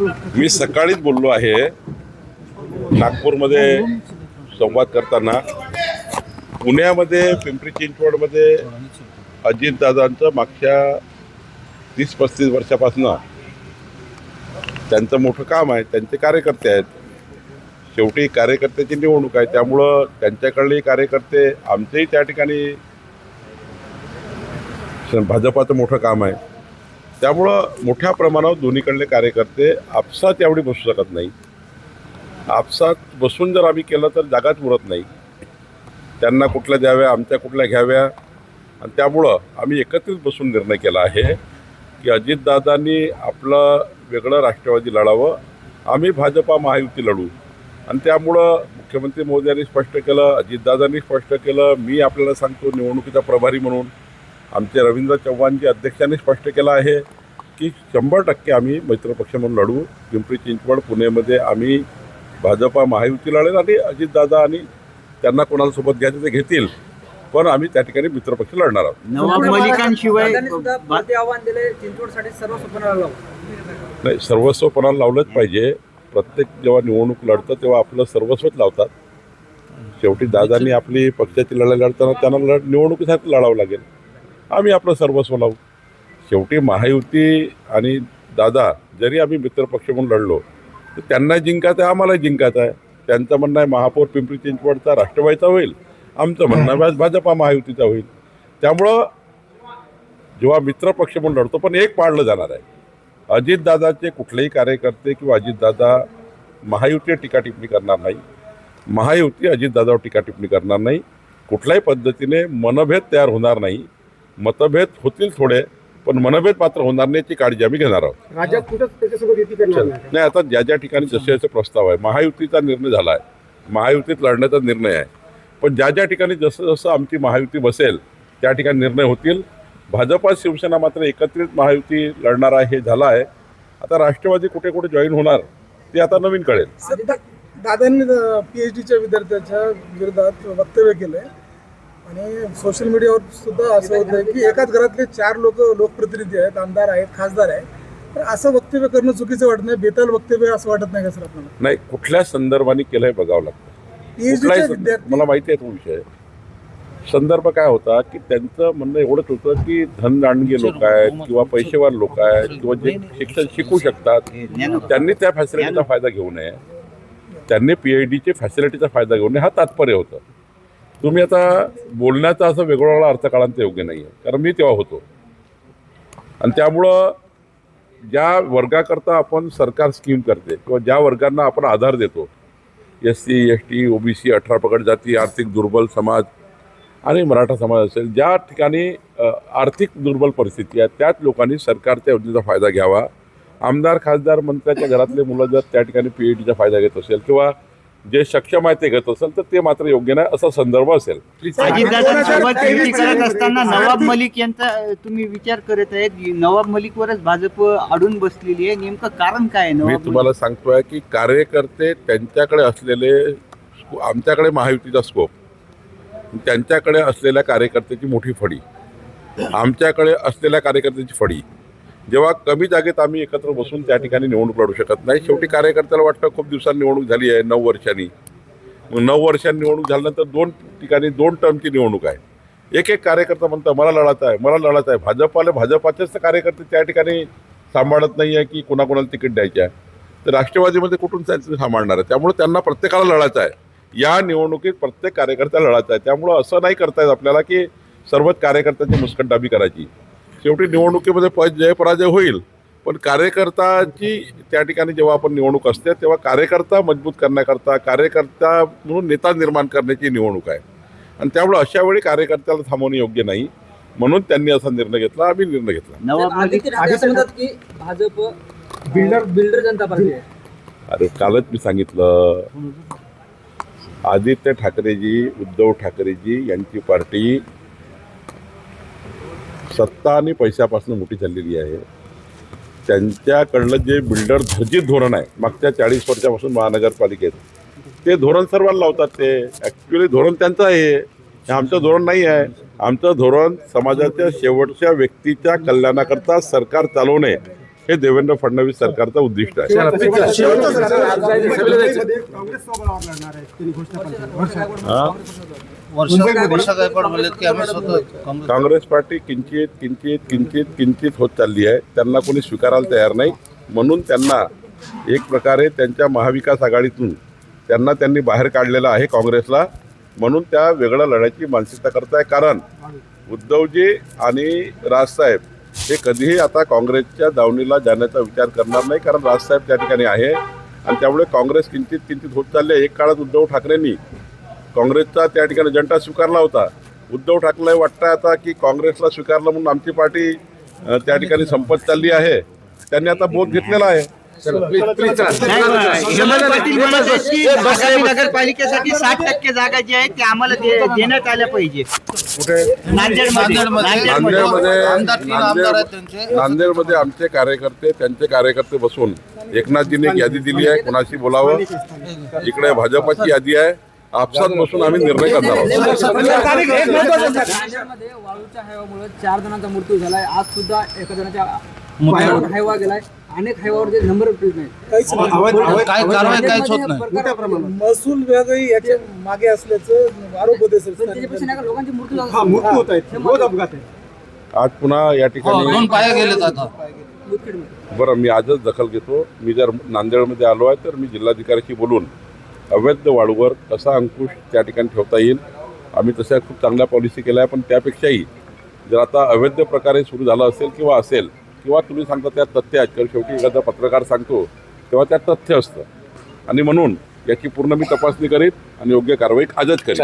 मी सकाळीच बोललो आहे. नागपूरमध्ये संवाद करताना पुण्यामध्ये पिंपरी चिंचवडमध्ये अजितदादांचं मागच्या तीस पस्तीस वर्षापासून त्यांचं मोठं काम आहे. त्यांचे कार्यकर्ते आहेत. शेवटी कार्यकर्त्याची निवडणूक आहे. त्यामुळं त्यांच्याकडले कार्यकर्ते आमचेही त्या ठिकाणी भाजपाचं मोठं काम आहे. त्यामुळं मोठ्या प्रमाणावर दोन्हीकडले कार्यकर्ते आपसात एवढी बसू शकत नाही. आपसात बसून जर आम्ही केलं तर जागाच उरत नाही. त्यांना कुठल्या द्याव्या आमच्या कुठल्या घ्याव्या? आणि त्यामुळं आम्ही एकत्रित बसून निर्णय केला आहे की अजितदादांनी आपलं वेगळं राष्ट्रवादी लढावं. आम्ही भाजपा महायुती लढू. आणि त्यामुळं मुख्यमंत्री मोदी यांनी स्पष्ट केलं अजितदादांनी स्पष्ट केलं मी आपल्याला सांगतो निवडणुकीचा प्रभारी म्हणून. आमचे रवींद्र चव्हाणजी अध्यक्षांनी स्पष्ट केलं आहे की शंभर टक्के आम्ही मित्रपक्ष म्हणून लढू. पिंपरी चिंचवड पुणेमध्ये आम्ही भाजपा महायुती लढेल आणि अजितदादा आणि त्यांना कोणाला सोबत घ्यायचं ते घेतील. पण आम्ही त्या ठिकाणी मित्रपक्ष लढणार आहोत. नाही सर्वस्व कोणाला लावलंच पाहिजे. प्रत्येक जेव्हा निवडणूक लढतं तेव्हा आपलं सर्वस्वच लावतात. शेवटी दादांनी आपली पक्षाची लढाई लढताना त्यांना लढ निवडणुकीसाठी लढावं लागेल. आम्ही आपलं सर्वस्व लावू. शेवटी महायुती आणि दादा जरी आम्ही मित्रपक्ष म्हणून लढलो तर त्यांना जिंकायचं आहे आम्हाला जिंकायचं आहे. त्यांचं म्हणणं आहे महापौर पिंपरी चिंचवडचा राष्ट्रवादीचा होईल आमचं म्हणणं आहे भाजपा महायुतीचा होईल. त्यामुळं जेव्हा मित्रपक्ष म्हणून लढतो पण एक पाळलं जाणार आहे. अजितदादाचे कुठलेही कार्यकर्ते किंवा अजितदादा महायुतीवर टीका टिप्पणी करणार नाही. महायुती अजितदादावर टीका टिप्पणी करणार नाही. कुठल्याही पद्धतीने मनभेद तयार होणार नाही. मतभेद होतील थोडे पण मनभेद मात्र होणार नाही याची काळजी आम्ही घेणार आहोत. राज्यात कुठंच त्याच्यासोबत युती करणार नाही. नाही आता ज्या ज्या ठिकाणी जसे जसे प्रस्ताव आहे महायुतीचा निर्णय झाला आहे महायुतीत लढण्याचा निर्णय आहे. पण ज्या ज्या ठिकाणी जसं जसं आमची महायुती बसेल त्या ठिकाणी निर्णय होतील. भाजपा शिवसेना मात्र एकत्रित महायुती लढणार आहे हे झालं आहे आता राष्ट्रवादी कुठे कुठे जॉईन होणार ते आता नवीन कळेल. दादांनी पीएच डीच्या विद्यार्थ्यांच्या विरोधात वक्तव्य केलंय. आणि सोशल मीडियावर सुद्धा असं होतं की एकाच घरातले चार लोक लोकप्रतिनिधी आहेत आमदार आहेत खासदार आहेत. तर असं वक्तव्य करणं चुकीचं वाटत नाही बेताल वक्तव्य असं वाटत नाही का सर आपल्याला? नाही कुठल्या संदर्भाने केलं हे बघावं लागतं. मला माहिती आहे तो विषय. संदर्भ काय होता की त्यांचं म्हणणं एवढंच होतं की धनदांडगे लोक आहेत किंवा पैसेवार लोक आहेत किंवा जे शिक्षण शिकू शकतात त्यांनी त्या फॅसिलिटीचा फायदा घेऊ नये. त्यांनी पी डीचे फॅसिलिटीचा फायदा घेऊ नये हा तात्पर्य होतं. तुम्ही आता बोलण्याचा असं वेगळा अर्थ काढायला योग्य नाही आहे कारण मी तेव्हा होतो. आणि त्यामुळं ज्या वर्गाकरता आपण सरकार स्कीम करते किंवा ज्या वर्गांना आपण आधार देतो S C S T O B C अठरा पगड जाती आर्थिक दुर्बल समाज आणि मराठा समाज असेल ज्या ठिकाणी आर्थिक दुर्बल परिस्थिती आहे त्याच लोकांनी सरकारच्या योजनेचा फायदा घ्यावा. आमदार खासदार मंत्र्याच्या घरातले मुलं जर त्या ठिकाणी पी एच डीचा फायदा घेत असेल किंवा जे सक्षम आहे ते घेत असेल तर ते मात्र योग्य नाही असा संदर्भ असेल. अजितदादांसोबत युती करत असताना नवाब मलिक यांचा तुम्ही विचार करत आहेत नवाब मलिकवरच भाजप अडून बसलेली आहे. नेमकं कारण काय आहे मी नवाब तुम्हाला सांगतोय की कार्यकर्ते त्यांच्याकडे असलेले आमच्याकडे महायुतीचा स्कोप त्यांच्याकडे असलेल्या कार्यकर्त्याची मोठी फडी आमच्याकडे असलेल्या कार्यकर्त्याची फडी जेव्हा कमी जागेत आम्ही एकत्र बसून त्या ठिकाणी निवडणूक लढू शकत नाही. शेवटी कार्यकर्त्याला वाटतं खूप दिवसांनी निवडणूक झाली आहे नऊ वर्षांनी. मग नऊ वर्षांनी निवडणूक झाल्यानंतर दोन ठिकाणी दोन टर्मची निवडणूक आहे. एक एक कार्यकर्ता म्हणतो मला लढायचं आहे मला लढायचं आहे. भाजपाला भाजपाचेच तर कार्यकर्ते त्या ठिकाणी सांभाळत नाही आहे की कोणाकोणाला तिकीट द्यायचे आहे. तर राष्ट्रवादीमध्ये कुठून त्यांचं सांभाळणार आहे? त्यामुळे त्यांना प्रत्येकाला लढायचं आहे. या निवडणुकीत प्रत्येक कार्यकर्त्याला लढायचं आहे. त्यामुळं असं नाही करता येत आपल्याला की सर्वच कार्यकर्त्यांची मुस्कटदाबी करायची. शेवटी निवडणुकीमध्ये प जय पराजय होईल. पण कार्यकर्ताची त्या ठिकाणी जेव्हा आपण निवडणूक असते तेव्हा कार्यकर्ता मजबूत करण्याकरता कार्यकर्ता म्हणून नेता निर्माण करण्याची निवडणूक आहे. आणि त्यामुळे अशा वेळी कार्यकर्त्याला थांबवणे योग्य नाही. म्हणून त्यांनी असा निर्णय घेतला आम्ही निर्णय घेतला. की Bhajap builder builder Janata party आहे. अरे कालच मी सांगितलं. आदित्य ठाकरेजी उद्धव ठाकरेजी यांची पार्टी सत्ता आणि पैशापासून मोठी झालेली आहे. त्यांच्याकडलं जे बिल्डर धर्जित धोरण आहे मागच्या चाळीस वर्षापासून महानगरपालिकेत ते धोरण सर्वांना लावतात ते. ॲक्च्युली धोरण त्यांचं आहे. हे आमचं धोरण नाही आहे. आमचं धोरण समाजाच्या शेवटच्या व्यक्तीच्या कल्याणाकरता सरकार चालवणे हे देवेंद्र फडणवीस सरकारचं उद्दिष्ट आहे. हा? वर्षा गायकवाड बोललेत की आम्ही स्वतः काँग्रेस काँग्रेस पार्टी किंचित किंचित किंचित किंचित होत चालली आहे. त्यांना कोणी स्वीकारायला तयार नाही. म्हणून त्यांना एक प्रकारे त्यांच्या महाविकास आघाडीतून त्यांना त्यांनी बाहेर काढलेलं आहे काँग्रेसला. म्हणून त्या वेगळं लढायची मानसिकता करताय कारण उद्धवजी आणि राजसाहेब हे कधीही आता काँग्रेसच्या दावणीला जाण्याचा विचार करणार नाही. कारण राजसाहेब त्या ठिकाणी आहे. आणि त्यामुळे काँग्रेस किंचित किंचित होत चालली आहे. एक काळात उद्धव ठाकरेंनी काँग्रेसचा त्या ठिकाणी जनता स्वीकारला होता. उद्धव ठाकरे वाटतं आता की काँग्रेसला स्वीकारलं म्हणून आमची पार्टी त्या ठिकाणी संपत चालली आहे. त्यांनी आता बोध घेतलेला आहे. नगरपालिकेसाठी साठ टक्के जागा जी आहे ती आम्हाला देण्यात आल्या पाहिजे. कुठे? नांदेडमध्ये. नांदेडमध्ये आमचे कार्यकर्ते त्यांचे कार्यकर्ते बसून एकनाथजीने एक यादी दिली आहे कोणाशी बोलावं? इकडे भाजपची यादी आहे. आपसात बसून आम्ही निर्णय आहोत. वाळूच्या हायवामुळे चार जणांचा मृत्यू झालाय. आज सुद्धा एका जणाच्या हायवा गेलाय. अनेक हायवावर जे नंबर प्लेट नाही. होत महसूल विभागही याच्या मागे असल्याचं आरोप होते सर लोकांचे मृत्यू झाले? आज पुन्हा या हो, ठिकाणी पाया आता. मुदखेडमध्ये. बरं मी आजच दखल घेतो. मी जर नांदेडमध्ये आलो आहे तर मी जिल्हाधिकाऱ्याशी बोलून अवैध वाळूवर कसा अंकुश त्या ठिकाणी ठेवता येईल. आम्ही तशा खूप चांगल्या पॉलिसी केल्या आहे पण त्यापेक्षाही जर आता अवैध प्रकारे सुरू झालं असेल किंवा असेल किंवा तुम्ही सांगता त्या तथ्य आहेत कारण शेवटी एखादा पत्रकार सांगतो तेव्हा त्यात तथ्य असतं. आणि म्हणून याची पूर्ण मी तपासणी करीत आणि योग्य कारवाई आजच करीत.